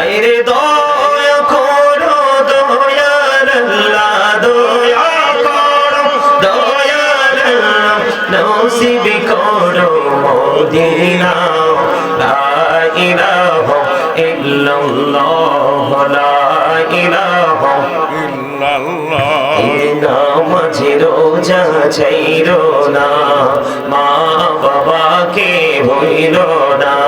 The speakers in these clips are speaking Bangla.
আরে দয়া করো, দয়াল আল্লাহ, দয়া করো, দয়াল আল্লাহ, নসিব করো মদিনা। লা ইলাহা ইল্লাল্লাহ, লা ইলাহা নামাজে রোজা ছাইর না মা বাবাকে ভইল না।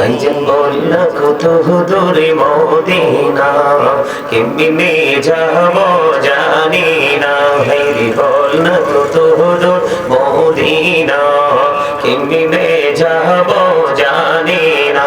বললা কত দূরে মদিনা, কেমনে যাব জানি না। হেরি বল না কত দূর মদিনা, কেমনে যাব জানি না।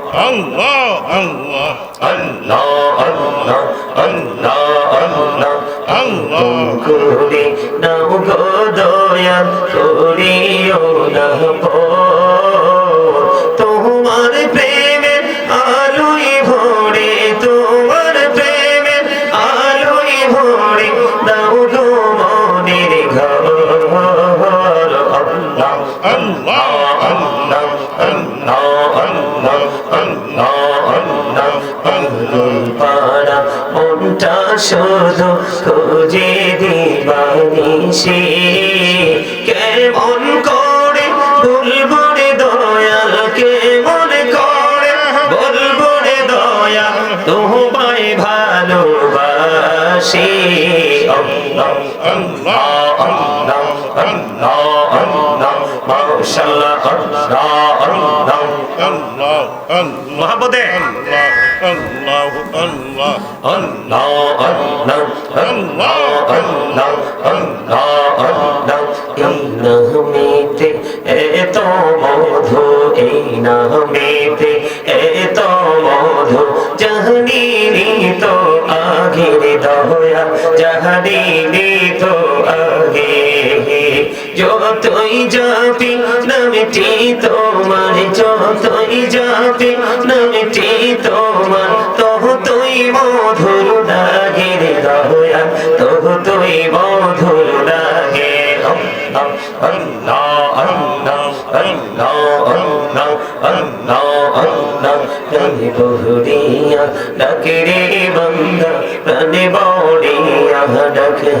আল্লাহ আল্লাহ আল্লাহ। আল্লাহ আল্লাহ করে নাও গো দয়া করিও না তোমার মনটা শুধু খুঁজে দিবানিসে কেমন করে বলব রে দয়াল, কেমন করে বলব রে দয়াল তোমায় ভালোবাসি। আল্লাহ আল্লাহ আল্লাহ আল্লাহ। মহাপদে এত মধু এই নামেতে এত মধু জাহানি তো আগে দয়া জাহানি তো আগে যতই যাবি নামটি তোমার যতই যাবি নামটি তোমার তহ তুই মধুর লাগে রে দয়া তহ তুই মধুর লাগে আল্লাহ আল্লাহ আল্লাহ আল্লাহ আল্লাহ আল্লাহ বহুরিয়া ডাকে রে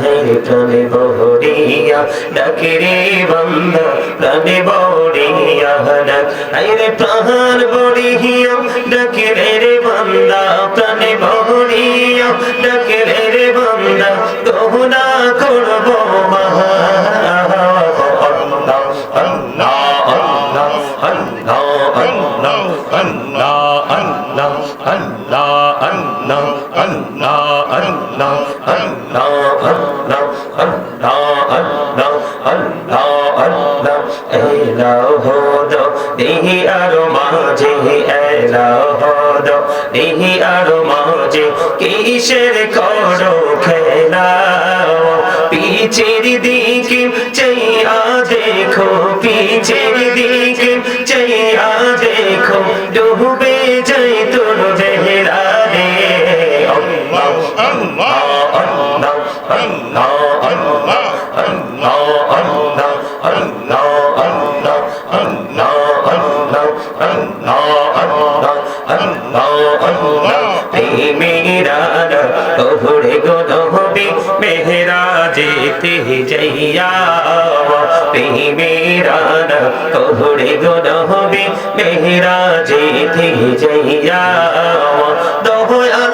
রাহের প্রাণে বহরিয়া ডাকে রে বান্দা প্রাণে বহরিয়া ডাক আইরে প্রাণ বড়িয়া ডাকে রে রে বান্দা প্রাণে বহরিয়া ডাকে রে রে বান্দা গহনা করব মহা Allah, Allah, Allah, Allah, Allah. দেহি আরও মাঝে এলা হদ দেহি আরও মাঝে কিসের করো খেলা পিছের দিকে চাইয়া দেখো পিছের যেতে যাইয়া মেরা কবরে গোদ হবে মেহরা যেতে যাইয়া দহয়া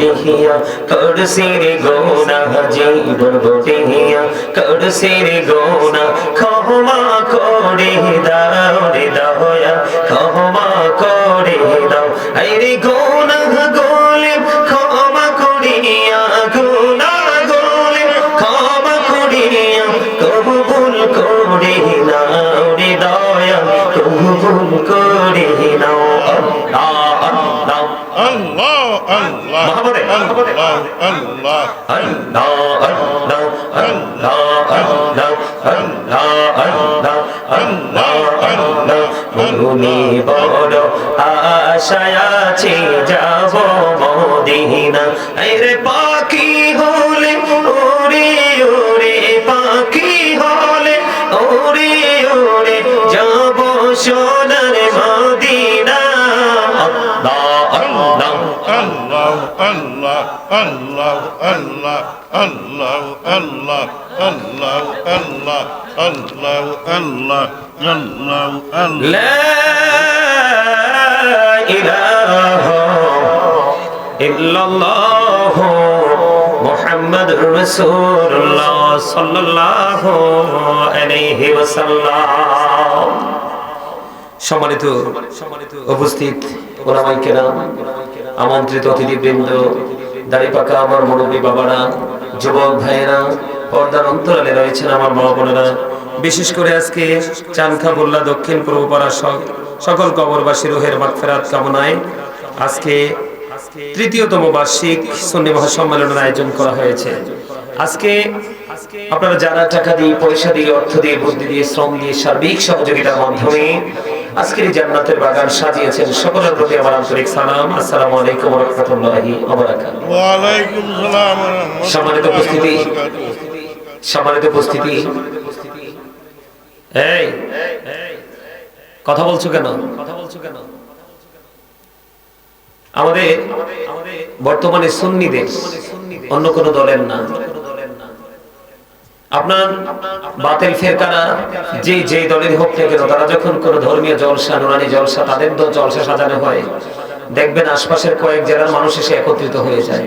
দেখিয়া কর সেরে গোনা জীবন বটিয়া কর সেরে গোনা ক্ষমা করে দাও রে দয়া কবুল করে নাও রে দয়া কবুল করে নাও মনে বড় আশায় আছে যাব মদিনা আরে পাখি হলে সোনার মদিনা আল্লাহ আল্লাহ আল্লাহ আল্লাহ আল্লাহ আল্লাহ আল্লাহ আল্লাহ আল্লাহ আল্লাহ আল্লাহ আল্লাহ আল্লাহ ইলাহা ইল্লাল্লাহ মুহাম্মদ রাসূলুল্লাহ সাল্লাল্লাহু আলাইহি ওয়াসাল্লাম সম্মানিত উপস্থিত ওলামাই কেরাম, আমন্ত্রিত অতিথিবৃন্দ, দাড়ি পাকা আমার মুরব্বী বাবারা, যুবক ভাইয়েরা, পর্দার অন্তরালে রয়েছেন আমার মা বোনেরা। বিশেষ করে আজকে চানখাবুল্লা দক্ষিণ পূর্ব পাড়া সকল কবরবাসী রোহের মাগফেরাত কামনায় আজকে তৃতীয়তম বার্ষিক সন্নি মহাসম্মেলনের আয়োজন করা হয়েছে। আজকে আপনারা যারা টাকা দিয়ে, পয়সা দিয়ে, অর্থ দিয়ে, বুদ্ধি দিয়ে, শ্রম দিয়ে সার্বিক সহযোগিতার মাধ্যমে আজকের জান্নাতের বাগান সাজিয়েছেন সকলের প্রতি আমার আন্তরিক সালাম। আসসালামু আলাইকুম রহমতুল্লাহি ওয়ালাইকুম সালাম ওয়া রাহমাতুল্লাহি সম্মানিত উপস্থিতি। সম্মানিত উপস্থিতি। এই কথা বলছো কেন কথা বলছো কেন? আমাদের বর্তমানে সুন্নিদের অন্য কোন দলের না। আপনার বাতিল ফেরকারা যে যে দলের হোক কেন তারা যখন কোন ধর্মীয় জলসা, নুরানি জলসা, তাদের তো জলসা সাজানো হয়, দেখবেন আশপাশের কয়েক জেলার মানুষ এসে একত্রিত হয়ে যায়।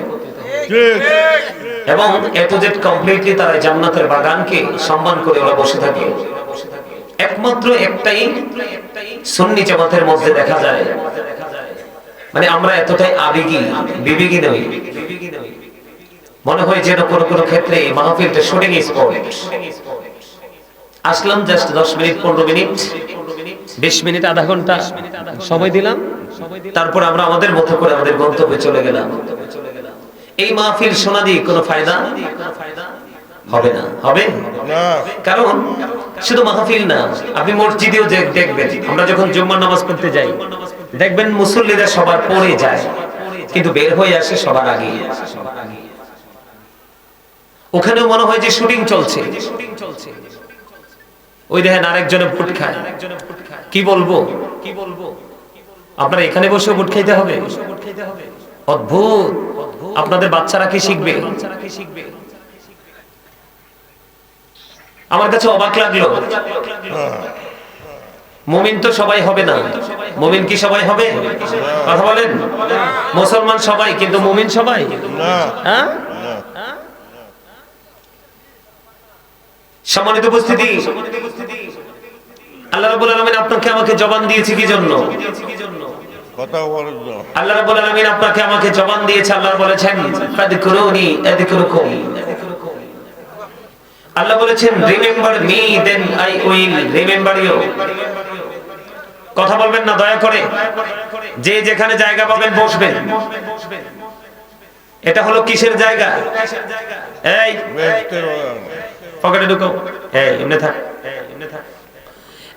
এবং এ টু কমপ্লিটলি তারা জান্নাতের বাগানকে সম্মান করে ওরা বসে থাকে। একমাত্র একটাই সুন্নি জামাতের মধ্যে দেখা যায়। মানে আমরা এতটাই আবেগী বিবেগী নই। মনে হয় যেন কোনো কোনো ক্ষেত্রে মাহফিলটা শুটিং স্পট আসলাম জাস্ট দশ মিনিট পনেরো মিনিট বিশ মিনিট আধা ঘণ্টা সময় দিলাম। তারপর আমরা আমাদের মতো করে আমাদের গন্তব্যে চলে গেলাম। এই মাহফিল শোনা দিয়ে কোনো ফায়দা? হবে না। হবে? কারণ শুধু মাহফিল না আপনি মসজিদেও দেখবেন আমরা যখন জুম্মার নামাজ পড়তে যাই দেখবেন মুসল্লিরা সবার পরে যায় কিন্তু বের হয়ে আসে সবার আগে। ওখানেও মনে হয় যে শুটিং চলছে। ওই দেখেন আরেকজনে ভোট খায়। কি বলব? কি বলব আপনার এখানে বসে ভোট খাইতে হবে? অদ্ভুত। আপনাদের বাচ্চারা কি শিখবে? আমার কাছে অবাক লাগল। মুমিন তো সবাই হবে না। মুমিন কি সবাই হবে? কথা বলেন? মুসলমান সবাই কিন্তু মুমিন সবাই? না। হ্যাঁ না সম্মানিত উপস্থিতি। আল্লাহ রাব্বুল আলামিন আপনাকে আমাকে জবান দিয়েছে কি জন্য? কথা বলার জন্য। আল্লাহ রাব্বুল আলামিন আপনাকে আমাকে জবান দিয়েছে আল্লাহ বলেছেন ফাদকুরুনি আযকুরুকুম আল্লাহ বলেছেন remember me then I will remember you কথা বলবেন না দয়া করে। যে যেখানে জায়গা পাবেন বসবেন। এটা হলো কিসের জায়গা? এই। পকেটে ঢুকো হ্যাঁ এমনি থাক।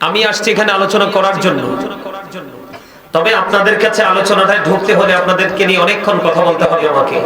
আমি আসছি এখানে আলোচনা করার জন্য। তবে আপনাদের কাছে আলোচনাটায় ঢুকতে হলে আপনাদেরকে নিয়ে অনেকক্ষণ কথা বলতে হবে আমাকে।